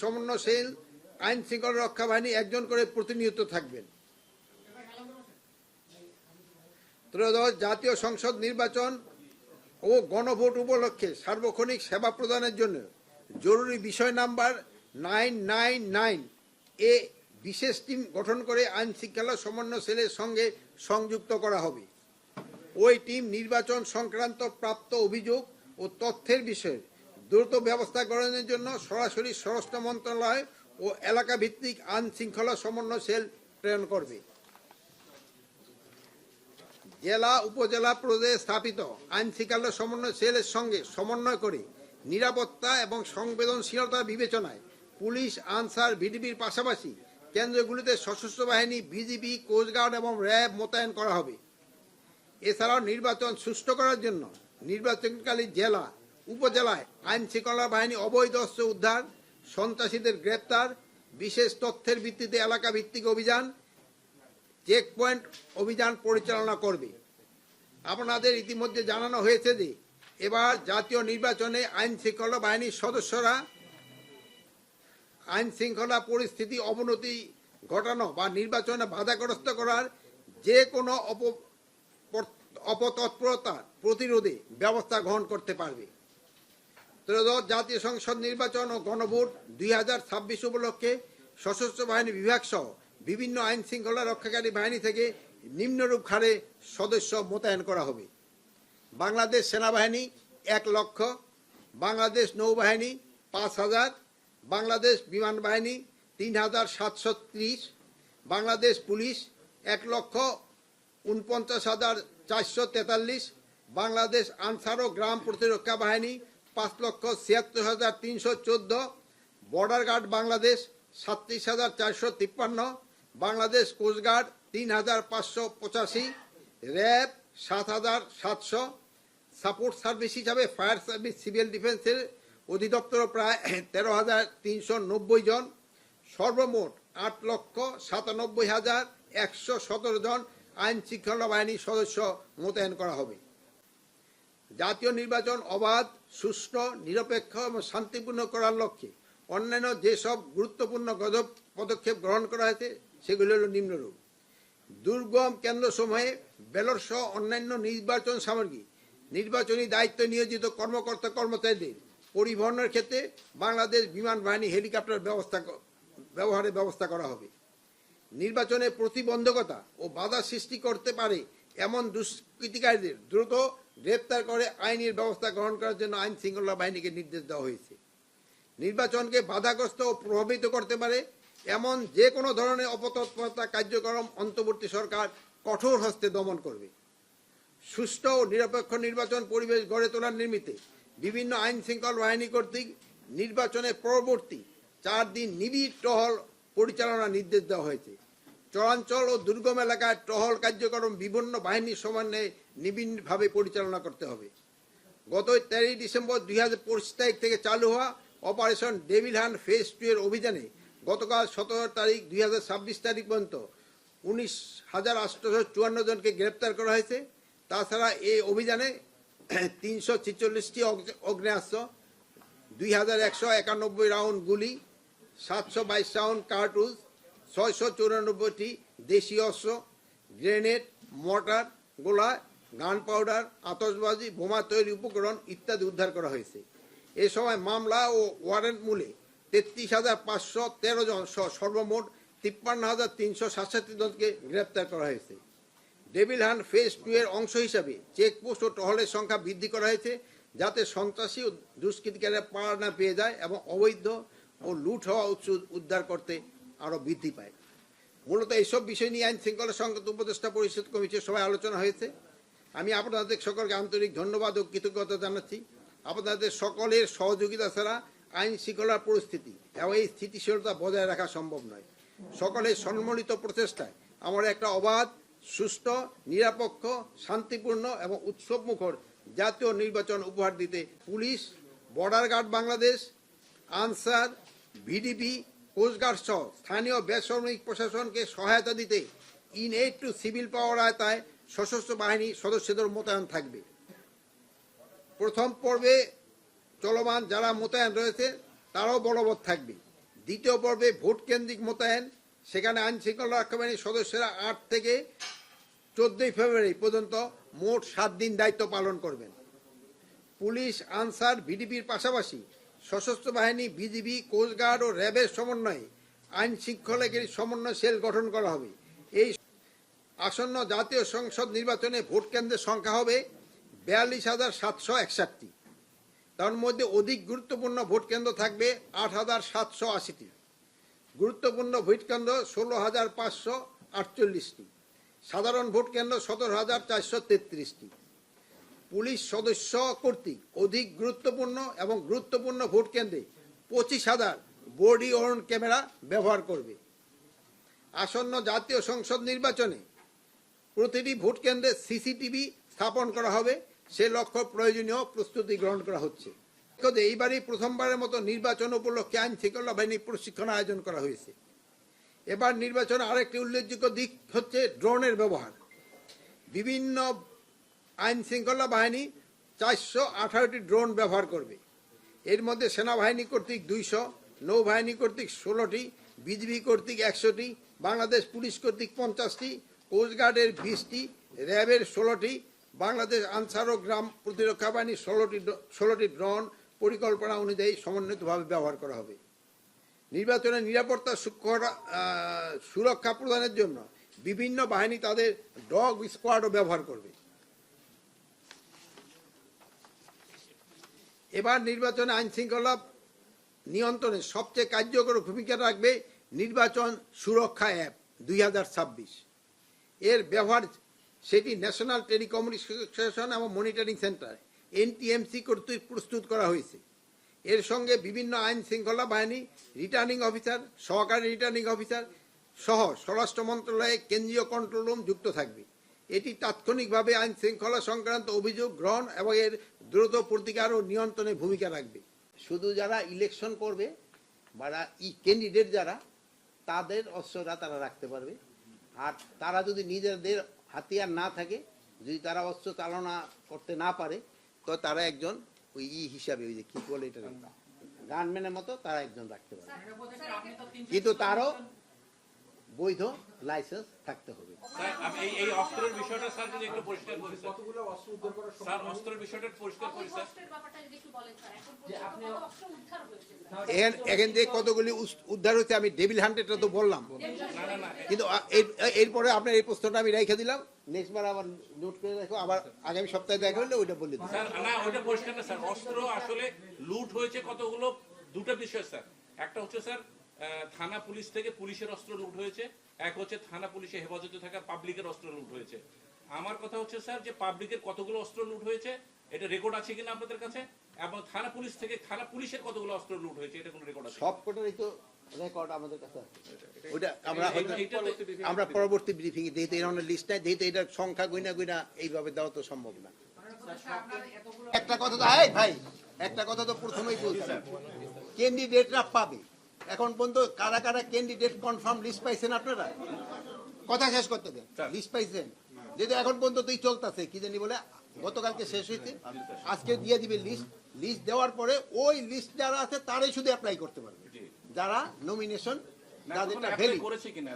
সমন্বয়শীল, আইন শৃঙ্খলা রক্ষা বাহিনী একজন করে প্রতিনিয়ত থাকবেন। ত্রয়োদশ জাতীয় সংসদ নির্বাচন ও গণভোট উপলক্ষে সার্বক্ষণিক সেবা প্রদানের জন্য জরুরি বিষয় নাম্বার নাইন নাইন নাইন এ বিশেষ টিম গঠন করে আইন শৃঙ্খলা সমন্বয় সেলের সঙ্গে সংযুক্ত করা হবে। ওই টিম নির্বাচন সংক্রান্ত প্রাপ্ত অভিযোগ ও তথ্যের বিষয়ে দ্রুত ব্যবস্থা গ্রহণের জন্য সরাসরি স্বরাষ্ট্র মন্ত্রণালয় ও এলাকা ভিত্তিক আইন শৃঙ্খলা সমন্বয় সেল প্রেরণ করবে। জেলা, উপজেলা প্রদেশে স্থাপিত আইন শৃঙ্খলা সমন্বয় সেলের সঙ্গে সমন্বয় করে নিরাপত্তা এবং সংবেদনশীলতা বিবেচনায় পুলিশ, আনসার ভিডিপির পাশাপাশি কেন্দ্রগুলিতে সশস্ত্র বাহিনী বিজিবি কোস্টগার্ড এবং র্যাব মোতায়েন করা হবে। এছাড়াও নির্বাচন সুষ্ঠু করার জন্য নির্বাচনকালী জেলা উপজেলায় আইন শৃঙ্খলা বাহিনী অবৈধ অস্ত্র উদ্ধার, সন্ত্রাসীদের গ্রেপ্তার, বিশেষ তথ্যের ভিত্তিতে এলাকা ভিত্তিক অভিযান চেক পয়েন্ট অভিযান পরিচালনা করবে। আপনাদের ইতিমধ্যে জানানো হয়েছে যে, এবার জাতীয় নির্বাচনে আইন শৃঙ্খলা বাহিনীর সদস্যরা আইন শৃঙ্খলা পরিস্থিতি অবনতি ঘটানো বা নির্বাচনে বাধাগ্রস্ত করার যে কোনো অপ অপতৎপরতা প্রতিরোধে ব্যবস্থা গ্রহণ করতে পারবে। ত্রয়োদশ জাতীয় সংসদ নির্বাচন ও গণভোট দুই হাজার ছাব্বিশ উপলক্ষে সশস্ত্র বাহিনী বিভাগ সহ বিভিন্ন আইন শৃঙ্খলা রক্ষাকারী বাহিনী থেকে নিম্নরূপ হারে সদস্য মোতায়েন করা হবে। বাংলাদেশ সেনাবাহিনী এক লক্ষ, বাংলাদেশ নৌবাহিনী পাঁচ হাজার, বাংলাদেশ বিমান বাহিনী তিন হাজার সাতশো ত্রিশ, বাংলাদেশ পুলিশ এক লক্ষ, উনপঞ্চাশ হাজার চারশো তেতাল্লিশ, বাংলাদেশ আনসার ও গ্রাম প্রতিরক্ষা বাহিনী পাঁচ লক্ষ ছিয়াত্তর হাজার তিনশো চোদ্দ, বর্ডার গার্ড বাংলাদেশ সাতত্রিশ হাজার চারশো তিপ্পান্ন, বাংলাদেশ কোস্টগার্ড তিন হাজার পাঁচশো পঁচাশি, র্যাব সাত হাজার সাতশো, সাপোর্ট সার্ভিস হিসাবে ফায়ার সার্ভিস সিভিল ডিফেন্সের অধিদপ্তর প্রায় তেরো হাজার তিনশো নব্বই জন, সর্বমোট আট লক্ষ সাতানব্বই হাজার একশো সতেরো জন আইন শৃঙ্খলা বাহিনীর সদস্য মোতায়েন করা হবে। জাতীয় নির্বাচন অবাধ সুষ্ঠু, নিরপেক্ষ এবং শান্তিপূর্ণ করার লক্ষ্যে অন্যান্য যেসব গুরুত্বপূর্ণ পদক্ষেপ গ্রহণ করা হয়েছে, সেগুলি হল নিম্নরূপ দুর্গম কেন্দ্রসমূহে ব্যালট সহ অন্যান্য নির্বাচন সামগ্রী, নির্বাচনী দায়িত্ব নিয়োজিত কর্মকর্তা কর্মচারীদের পরিবহনের ক্ষেত্রে বাংলাদেশ বিমান বাহিনী হেলিকপ্টার ব্যবস্থা ব্যবহারের ব্যবস্থা করা হবে। নির্বাচনে প্রতিবন্ধকতা ও বাধা সৃষ্টি করতে পারে এমন দুষ্কৃতিকারীদের দ্রুত গ্রেপ্তার করে আইনের ব্যবস্থা গ্রহণ করার জন্য আইন শৃঙ্খলা বাহিনীকে নির্দেশ দেওয়া হয়েছে। নির্বাচনকে বাধাগ্রস্ত ও প্রভাবিত করতে পারে এমন যে কোনো ধরনের অপতৎপরতা কার্যক্রম অন্তর্বর্তী সরকার কঠোর হস্তে দমন করবে। সুষ্ঠু ও নিরপেক্ষ নির্বাচন পরিবেশ গড়ে তোলার নিমিত্তে বিভিন্ন আইন শৃঙ্খলা বাহিনী কর্তৃক নির্বাচনের পরবর্তী চার দিন নিবিড় টহল পরিচালনার নির্দেশ দেওয়া হয়েছে। চরাঞ্চল ও দুর্গম এলাকায় টহল কার্যক্রম বিভিন্ন বাহিনীর সমন্বয়ে নিবিড়ভাবে পরিচালনা করতে হবে। গত তেরোই ডিসেম্বর দুই হাজার পঁচিশ তারিখ থেকে চালু হওয়া operation devil hunt phase two এর অভিযানে গতকাল সতেরো তারিখ দুই হাজার ছাব্বিশ তারিখ পর্যন্ত উনিশ হাজার আটশোশো চুয়ান্ন জনকে গ্রেপ্তার করা হয়েছে। তাছাড়া এই অভিযানে তিনশো ছেচল্লিশটি অগ্নেয়াস্ত্র, দুই হাজার একশো একানব্বই রাউন্ড গুলি, সাতশো বাইশ রাউন্ড কার্টুজ, ছয়শো চৌরানব্বইটি দেশীয় অস্ত্র, গ্রেনেড, মর্টার গোলা গান পাউডার আতসবাজি বোমা তৈরি উপকরণ ইত্যাদি উদ্ধার করা হয়েছে। এ সময় মামলা ও ওয়ারেন্ট মূলে তেত্রিশ হাজার পাঁচশো তেরো জন সহ সর্বমোট তিপ্পান্ন হাজার তিনশো সাতষট্টি জনকে গ্রেপ্তার করা হয়েছে। ডেভিল হান্ট ফেজ টু এর অংশ হিসাবে চেকপোস্ট ও টহলের সংখ্যা বৃদ্ধি করা হয়েছে, যাতে সন্ত্রাসী ও দুষ্কৃতিকারীরা পাড়া না পেয়ে যায় এবং অবৈধ ও লুট হওয়া উৎস উদ্ধার করতে আরও বৃদ্ধি পায়। মূলত এইসব বিষয় নিয়ে আইন শৃঙ্খলা সংক্রান্ত উপদেষ্টা পরিষদ কমিটির সভায় আলোচনা হয়েছে। আমি আপনাদের সকলকে আন্তরিক ধন্যবাদ ও কৃতজ্ঞতা জানাচ্ছি। আপনাদের সকলের সহযোগিতা ছাড়া আইন শৃঙ্খলার পরিস্থিতি এবং এই স্থিতিশীলতা বজায় রাখা সম্ভব নয়। সকলের সম্মিলিত প্রচেষ্টায় আমরা একটা অবাধ, সুস্থ, নিরপেক্ষ, শান্তিপূর্ণ এবং উৎসবমুখর জাতীয় নির্বাচন উপহার দিতে police, border guard Bangladesh, Ansar, VDP coastguard সহ স্থানীয় বেসামরিক প্রশাসনকে সহায়তা দিতে, in aid to civil power আয়তায় সশস্ত্র বাহিনী সদস্যদের মোতায়েন থাকবে। প্রথম পর্বে চলমান যারা মোতায়েন রয়েছে, তারাও বলবৎ থাকবে। দ্বিতীয় পর্বে ভোট কেন্দ্রিক মোতায়েন, সেখানে আইন শৃঙ্খলা রক্ষা বাহিনীর সদস্যরা আট থেকে চোদ্দই ফেব্রুয়ারি পর্যন্ত মোট সাত দিন দায়িত্ব পালন করবেন। পুলিশ, আনসার, ভিডিপির পাশাপাশি সশস্ত্র বাহিনী বিজিবি কোস্টগার্ড ও র্যাবের সমন্বয়ে আইন শৃঙ্খলাগিরি সমন্বয় সেল গঠন করা হবে। এই আসন্ন জাতীয় সংসদ নির্বাচনে ভোট কেন্দ্রের সংখ্যা হবে বিয়াল্লিশ হাজার সাতশো একষট্টি। তার মধ্যে অধিক গুরুত্বপূর্ণ ভোট কেন্দ্র থাকবে আট হাজার সাতশো আশিটি। গুরুত্বপূর্ণ ভোট কেন্দ্র ষোলো হাজার পাঁচশো আটচল্লিশটি। সাধারণ ভোট কেন্দ্র সতেরো হাজার চারশো তেত্রিশটি। পুলিশ সদস্য কর্তৃক অধিক গুরুত্বপূর্ণ এবং গুরুত্বপূর্ণ ভোট কেন্দ্রে পঁচিশ হাজার বডি ওর্ন ক্যামেরা ব্যবহার করবে। আসন্ন জাতীয় সংসদ নির্বাচনে প্রতিটি ভোট কেন্দ্রে সিসিটিভি স্থাপন করা হবে। সে লক্ষ্য প্রয়োজনীয় প্রস্তুতি গ্রহণ করা হচ্ছে। এইবারই প্রথমবারের মতো নির্বাচন উপলক্ষে আইন শৃঙ্খলা বাহিনী প্রশিক্ষণ আয়োজন করা হয়েছে। এবার নির্বাচনে আরেকটি উল্লেখযোগ্য দিক হচ্ছে ড্রোনের ব্যবহার। বিভিন্ন আইন শৃঙ্খলা বাহিনী চারশো আঠারোটি ড্রোন ব্যবহার করবে। এর মধ্যে সেনাবাহিনী কর্তৃক দুইশো, নৌবাহিনী কর্তৃক ষোলোটি, বিজিবি কর্তৃক একশোটি, বাংলাদেশ পুলিশ কর্তৃক পঞ্চাশটি কোস্টগার্ডের বিশটি র্যাবের ষোলোটি বাংলাদেশ আনসার ও গ্রাম প্রতিরক্ষা বাহিনীর ষোলোটি ষোলোটি ড্রোন পরিকল্পনা অনুযায়ী সমন্বিতভাবে ব্যবহার করা হবে। নির্বাচনের নিরাপত্তা সুরক্ষা প্রদানের জন্য বিভিন্ন বাহিনী তাদের ডগ স্কোয়াডও ব্যবহার করবে। এবার নির্বাচনে আইন শৃঙ্খলা নিয়ন্ত্রণে সবচেয়ে কার্যকর ভূমিকা রাখবে নির্বাচন সুরক্ষা অ্যাপ দুই হাজার ছাব্বিশ। এর ব্যবহার, সেটি ন্যাশনাল টেলিকমিউনিকেশন এবং মনিটরিং সেন্টার এনটিএমসি কর্তৃক প্রস্তুত করা হয়েছে। এর সঙ্গে বিভিন্ন আইন শৃঙ্খলা বাহিনী রিটার্নিং অফিসার সহকারী রিটার্নিং অফিসার সহ স্বরাষ্ট্র মন্ত্রণালয়ে কেন্দ্রীয় কন্ট্রোল রুম যুক্ত থাকবে। এটি তাৎক্ষণিকভাবে আইন শৃঙ্খলা সংক্রান্ত অভিযোগ গ্রহণ এবং এর দ্রুত প্রতিকার ও নিয়ন্ত্রণে ভূমিকা রাখবে। শুধু যারা ইলেকশন করবে, বা ই ক্যান্ডিডেট যারা, তাদের অস্ত্রটা তারা রাখতে পারবে। আর তারা যদি নিজেদের হাতিয়ার না থাকে যদি তারা অস্ত্র চালনা করতে না পারে তো তারা একজন ওই ই হিসাবে ওই যে কি বলে এটা গানম্যানের মতো তারা একজন রাখতে পারে। কিন্তু তারও বৈধ লাইসেন্স থাকতে হবে। এই এই অস্ত্রের বিষয়টা স্যার যদি একটু পরিষ্কার করি কতগুলো অস্ত্র উদ্ধার করা সম্ভব? স্যার অস্ত্রের বিষয়টা পরিষ্কার করি স্যার। অস্ত্রের ব্যাপারটা যদি একটু বলেন স্যার। এখন পর্যন্ত কত অস্ত্র উদ্ধার হয়েছে? এখান এখান থেকে কতগুলি উদ্ধার হয়েছে আমি ডেভিল হান্টেডটা তো বললাম। না না না। কিন্তু এরপরে আপনার এই প্রশ্নটা আমি রেখে দিলাম। নেক্সট বার আবার নোট করে রাখো আবার আগামী সপ্তাহে দেখা হলে ওইটা বলে দিই স্যার না ওইটা পরিষ্কার না স্যার। অস্ত্র আসলে লুট হয়েছে কতগুলো? দুটো বিষয় স্যার। একটা হচ্ছে স্যার থানা পুলিশ থেকে পুলিশের অস্ত্র লুট হয়েছে। এক হচ্ছে থানা পুলিশে হেফাজতে থাকা পাবলিকের অস্ত্র লুট হয়েছে। আমার কথা হচ্ছে স্যার যে পাবলিকের কতগুলো অস্ত্র লুট হয়েছে এটা রেকর্ড আছে কিনা আপনাদের কাছে? এবং থানা পুলিশ থেকে থানা পুলিশের কতগুলো অস্ত্র লুট হয়েছে এটা কোনো রেকর্ড আছে সব কটারই তো রেকর্ড আমাদের কাছে আছে। ওইটা আমরা হয়তো আমরা পরবর্তী ব্রিফিং এ যেহেতু এই ধরনের লিস্ট নাই যেহেতু এটার সংখ্যা গুইনা গুইনা এইভাবে দেওয়া তো সম্ভব না। একটা কথা তো ভাই একটা কথা তো প্রথমেই বলছি ক্যান্ডিডেটরা পাবে। এখন পর্যন্ত কারা কারা ক্যান্ডিডেট কনফার্ম লিস্ট পাইছেন আপনারা? কথা শেষ করতে দেন। লিস্ট পাইছেন? যেহেতু এখন পর্যন্ত তুই চলতেছে কি জানি বলে গতকালকে শেষ হইতে আজকে দিয়ে দিবে লিস্ট লিস্ট দেওয়ার পরে ওই লিস্ট যারা আছে তারাই শুধু অ্যাপ্লাই করতে পারবে। যারা নমিনেশন ভ্যালিড কিনা?